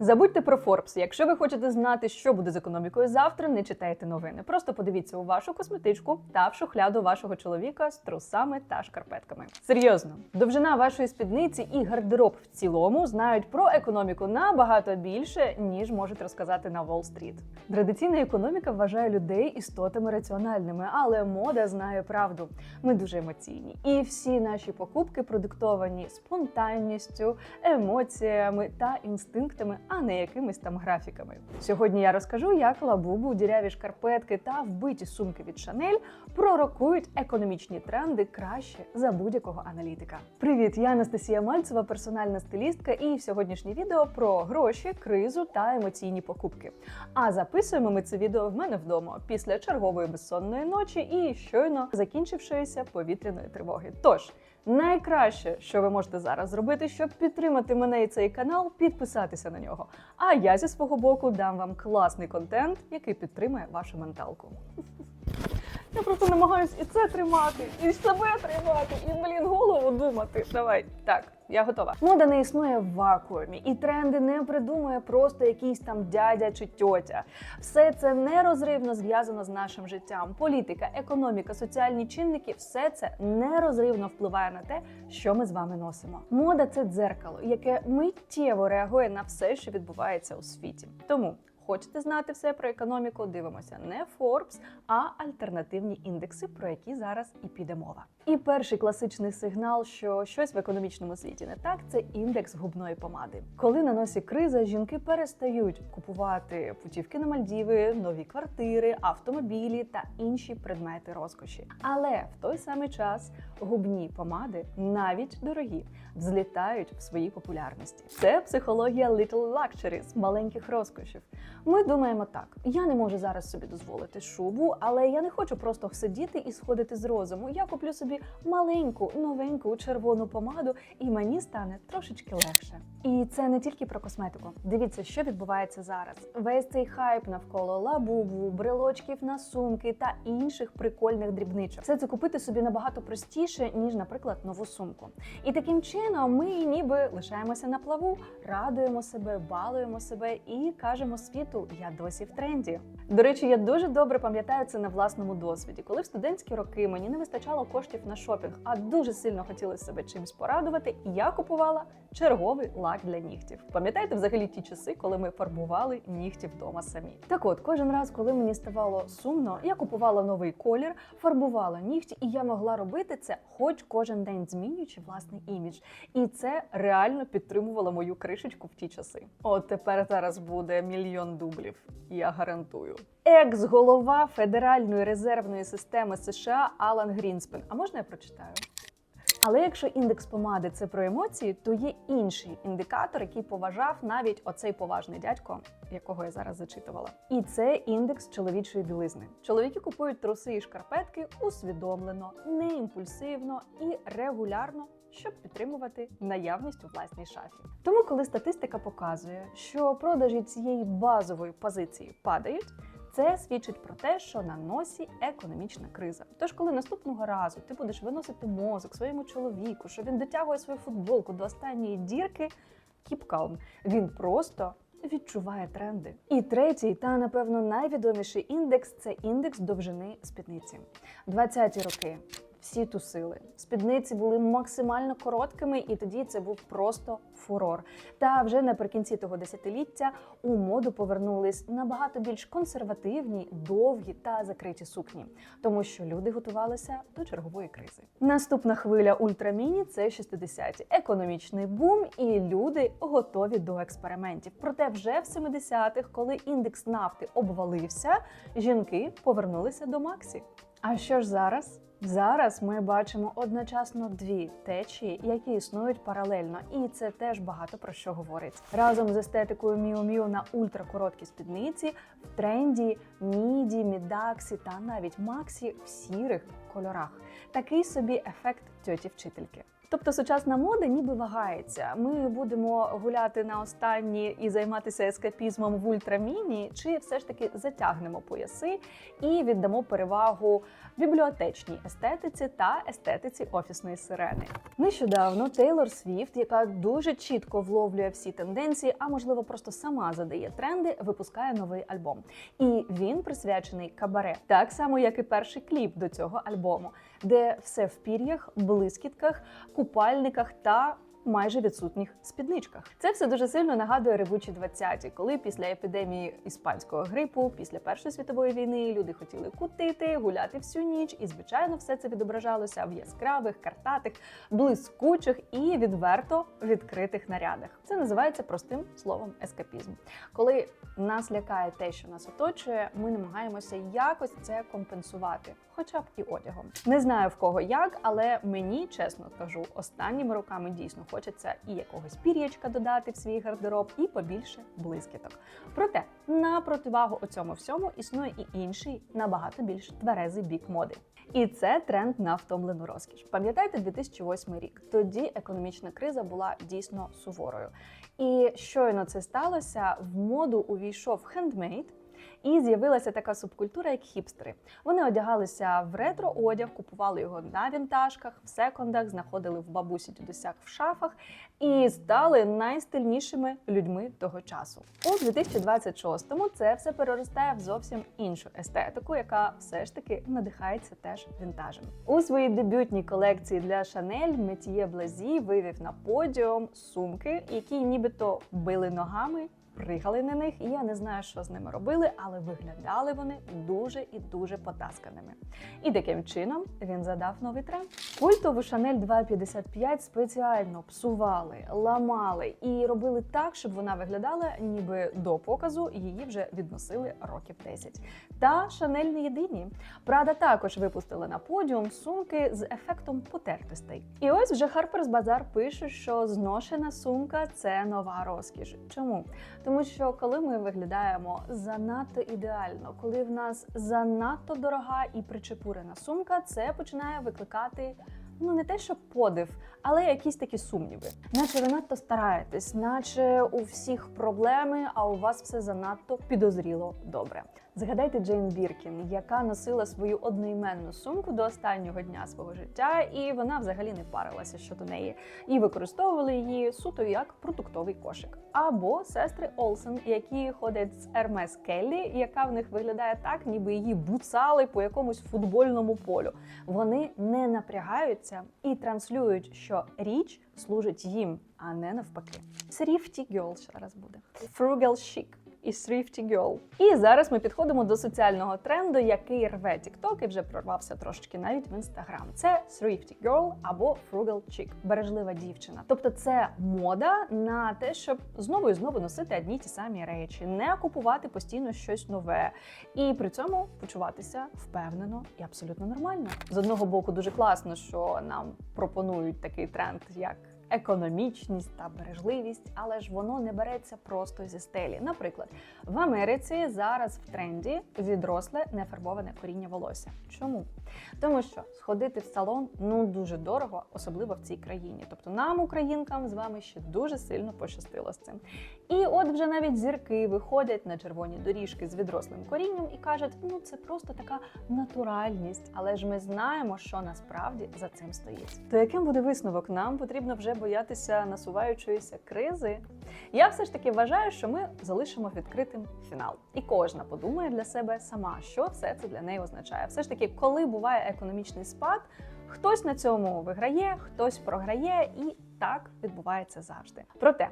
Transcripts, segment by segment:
Забудьте про Форбс. Якщо ви хочете знати, що буде з економікою завтра, не читайте новини. Просто подивіться у вашу косметичку та в шухляду вашого чоловіка з трусами та шкарпетками. Серйозно, довжина вашої спідниці і гардероб в цілому знають про економіку набагато більше, ніж можуть розказати на Уолл-стріт. Традиційна економіка вважає людей істотами раціональними, але мода знає правду. Ми дуже емоційні, і всі наші покупки продиктовані спонтанністю, емоціями та інстинктами, а не якимись там графіками. Сьогодні я розкажу, як лабубу, діряві шкарпетки та вбиті сумки від Шанель пророкують економічні тренди краще за будь-якого аналітика. Привіт, я Анастасія Мальцева, персональна стилістка, і сьогоднішнє відео про гроші, кризу та емоційні покупки. А записуємо ми це відео в мене вдома після чергової безсонної ночі і щойно закінчившоїся повітряної тривоги. Тож найкраще, що ви можете зараз зробити, щоб підтримати мене і цей канал, підписатися на нього. А я зі свого боку дам вам класний контент, який підтримує вашу менталку. Я просто намагаюсь і це тримати, і себе тримати, і блін голову думати. Давай так. Я готова. Мода не існує в вакуумі, і тренди не придумує просто якийсь там дядя чи тьотя. Все це нерозривно зв'язано з нашим життям. Політика, економіка, соціальні чинники все це нерозривно впливає на те, що ми з вами носимо. Мода це дзеркало, яке миттєво реагує на все, що відбувається у світі. Тому. Хочете знати все про економіку? Дивимося не Forbes, а альтернативні індекси, про які зараз і піде мова. І перший класичний сигнал, що щось в економічному світі не так, це індекс губної помади. Коли на носі криза, жінки перестають купувати путівки на Мальдіви, нові квартири, автомобілі та інші предмети розкоші. Але в той самий час губні помади, навіть дорогі, взлітають в своїй популярності. Це психологія little luxuries, маленьких розкошів. Ми думаємо так: я не можу зараз собі дозволити шубу, але я не хочу просто сидіти і сходити з розуму. Я куплю собі маленьку, новеньку червону помаду, і мені стане трошечки легше. І це не тільки про косметику. Дивіться, що відбувається зараз. Весь цей хайп навколо лабубу, брелочків на сумки та інших прикольних дрібничок. Все це купити собі набагато простіше, ніж, наприклад, нову сумку. І таким чином ми ніби лишаємося на плаву, радуємо себе, балуємо себе і кажемо світу, я досі в тренді. До речі, я дуже добре пам'ятаю це на власному досвіді. Коли в студентські роки мені не вистачало коштів на шопінг, а дуже сильно хотілося себе чимось порадувати, я купувала черговий лак для нігтів. Пам'ятаєте взагалі ті часи, коли ми фарбували нігті вдома самі? Так от, кожен раз, коли мені ставало сумно, я купувала новий колір, фарбувала нігті, і я могла робити це, хоч кожен день змінюючи власний імідж. І це реально підтримувало мою кришечку в ті часи. От тепер зараз буде мільйон дублів. Я гарантую. Екс-голова Федеральної резервної системи США Алан Грінспен. А можна я прочитаю? Але якщо індекс помади це про емоції, то є інший індикатор, який поважав навіть оцей поважний дядько, якого я зараз зачитувала. І це індекс чоловічої білизни. Чоловіки купують труси і шкарпетки усвідомлено, не імпульсивно і регулярно. Щоб підтримувати наявність у власній шафі. Тому, коли статистика показує, що продажі цієї базової позиції падають, це свідчить про те, що на носі економічна криза. Тож, коли наступного разу ти будеш виносити мозок своєму чоловіку, що він дотягує свою футболку до останньої дірки, keep calm. Він просто відчуває тренди. І третій, та напевно найвідоміший індекс це індекс довжини спідниці. 20-ті роки. Всі тусили. Спідниці були максимально короткими, і тоді це був просто фурор. Та вже наприкінці того десятиліття у моду повернулись набагато більш консервативні, довгі та закриті сукні, тому що люди готувалися до чергової кризи. Наступна хвиля ультраміні це 60-ті. економічний бум, і люди готові до експериментів. Проте вже в 70-х, коли індекс нафти обвалився, жінки повернулися до Максі. А що ж зараз? Зараз ми бачимо одночасно дві течії, які існують паралельно, і це теж багато про що говорить. Разом з естетикою Міу Міу на ультракороткі спідниці в тренді міді, мідаксі та навіть максі в сірих кольорах. Такий собі ефект тьоті вчительки. Тобто сучасна мода ніби вагається. Ми будемо гуляти на останні і займатися ескапізмом в ультраміні, чи все ж таки затягнемо пояси і віддамо перевагу бібліотечній естетиці та естетиці офісної сирени. Нещодавно Тейлор Свіфт, яка дуже чітко вловлює всі тенденції, а можливо просто сама задає тренди, випускає новий альбом. І він присвячений кабаре, так само як і перший кліп до цього альбому, де все в пір'ях, блискітках, купальниках та майже відсутніх спідничках. Це все дуже сильно нагадує ревучі 20-ті, коли після епідемії іспанського грипу, після першої світової війни люди хотіли кутити, гуляти всю ніч, і звичайно, все це відображалося в яскравих, картатих, блискучих і відверто відкритих нарядах. Це називається простим словом ескапізм. Коли нас лякає те, що нас оточує, ми намагаємося якось це компенсувати, хоча б і одягом. Не знаю в кого як, але мені чесно кажу, останніми роками дійсно хочеться і якогось пір'ячка додати в свій гардероб, і побільше блискіток. Проте на противагу оцьому всьому існує і інший набагато більш тверезий бік моди. І це тренд на втомлену розкіш. Пам'ятаєте 2008 рік? Тоді економічна криза була дійсно суворою. І щойно це сталося, в моду увійшов хендмейд. І з'явилася така субкультура, як хіпстери. Вони одягалися в ретро-одяг, купували його на вінтажках, в секондах, знаходили в бабусі дідусях в шафах і стали найстильнішими людьми того часу. У 2026-му це все переростає в зовсім іншу естетику, яка все ж таки надихається теж вінтажем. У своїй дебютній колекції для Шанель Метіє Блазі вивів на подіум сумки, які нібито били ногами пригали на них, і я не знаю, що з ними робили, але виглядали вони дуже і дуже потасканими. І таким чином він задав новий тренд. Культову Шанель 255 спеціально псували, ламали і робили так, щоб вона виглядала, ніби до показу її вже відносили років 10. Та Шанель не єдині. Прада також випустила на подіум сумки з ефектом потертостей. І ось вже Harper's Bazaar пише, що зношена сумка це нова розкіш. Чому? Тому що коли ми виглядаємо занадто ідеально, коли в нас занадто дорога і причепурена сумка, це починає викликати. Ну, не те, що подив, але якісь такі сумніви. Наче ви надто стараєтесь, наче у всіх проблеми, а у вас все занадто підозріло добре. Згадайте Джейн Біркін, яка носила свою одноіменну сумку до останнього дня свого життя, і вона взагалі не парилася щодо неї. І використовували її суто як продуктовий кошик. Або сестри Олсен, які ходять з Ермес Келлі, яка в них виглядає так, ніби її буцали по якомусь футбольному полю. Вони не напрягаються і транслюють, що річ служить їм, а не навпаки. Thrifty Girl ще раз буде. Frugal Chic і Thrifty Girl. І зараз ми підходимо до соціального тренду, який рве TikTok і вже прорвався трошечки навіть в Instagram. Це Thrifty Girl або Frugal Chic, бережлива дівчина. Тобто це мода на те, щоб знову і знову носити одні ті самі речі, не купувати постійно щось нове, і при цьому почуватися впевнено і абсолютно нормально. З одного боку, дуже класно, що нам пропонують такий тренд, як економічність та бережливість, але ж воно не береться просто зі стелі. Наприклад, в Америці зараз в тренді відросле нефарбоване коріння волосся. Чому? Тому що сходити в салон ну дуже дорого, особливо в цій країні. Тобто нам, українкам, з вами ще дуже сильно пощастило з цим. І от вже навіть зірки виходять на червоні доріжки з відрослим корінням і кажуть, ну це просто така натуральність, але ж ми знаємо, що насправді за цим стоїть. То яким буде висновок? Нам потрібно вже боятися насуваючоїся кризи. Я все ж таки вважаю, що ми залишимо відкритим фінал, і кожна подумає для себе сама, що все це для неї означає. Все ж таки, коли буває економічний спад, хтось на цьому виграє, хтось програє, і так відбувається завжди. Проте.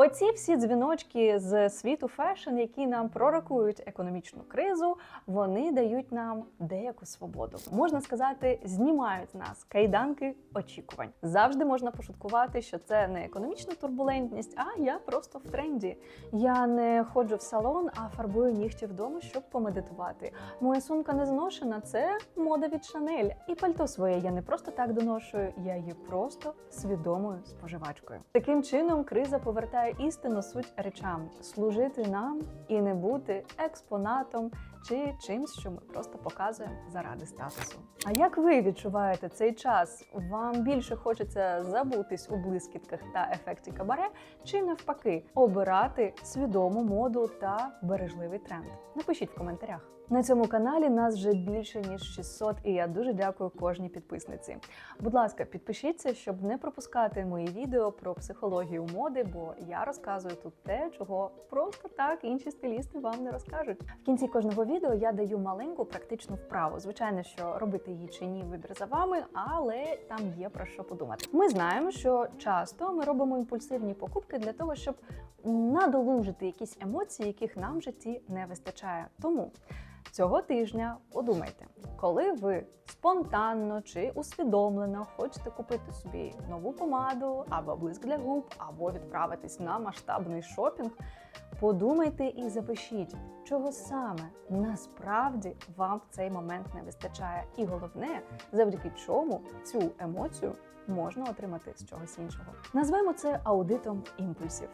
Оці всі дзвіночки з світу фешн, які нам пророкують економічну кризу, вони дають нам деяку свободу. Можна сказати, знімають з нас кайданки очікувань. Завжди можна пошуткувати, що це не економічна турбулентність, а я просто в тренді. Я не ходжу в салон, а фарбую нігті вдома, щоб помедитувати. Моя сумка не зношена, це мода від Шанель. І пальто своє я не просто так доношую, я є просто свідомою споживачкою. Таким чином, криза повернуться повертає істину суть речам, служити нам і не бути експонатом чи чимсь, що ми просто показуємо заради статусу. А як ви відчуваєте цей час? Вам більше хочеться забутись у блискітках та ефекті кабаре, чи навпаки обирати свідому моду та бережливий тренд? Напишіть в коментарях. На цьому каналі нас вже більше ніж 600, і я дуже дякую кожній підписниці. Будь ласка, підпишіться, щоб не пропускати мої відео про психологію моди, бо я розказую тут те, чого просто так інші стилісти вам не розкажуть. В кінці кожного відео я даю маленьку практичну вправу. Звичайно, що робити її чи ні, вибір за вами, але там є про що подумати. Ми знаємо, що часто ми робимо імпульсивні покупки для того, щоб надолужити якісь емоції, яких нам в житті не вистачає. Тому Цього тижня подумайте, коли ви спонтанно чи усвідомлено хочете купити собі нову помаду або блиск для губ, або відправитись на масштабний шопінг, подумайте і запишіть, чого саме насправді вам в цей момент не вистачає. І головне, завдяки чому цю емоцію можна отримати з чогось іншого. Назвемо це аудитом імпульсів.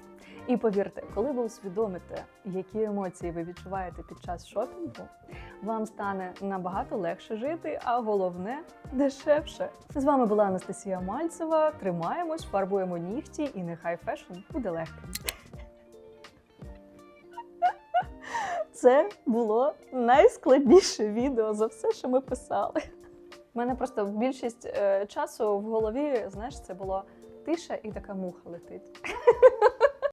І повірте, коли ви усвідомите, які емоції ви відчуваєте під час шопінгу, вам стане набагато легше жити, а головне дешевше. З вами була Анастасія Мальцева. Тримаємось, фарбуємо нігті, і нехай фешн буде легким. Це було найскладніше відео за все, що ми писали. У мене просто більшість е, часу в голові, знаєш, це було тиша і така муха летить.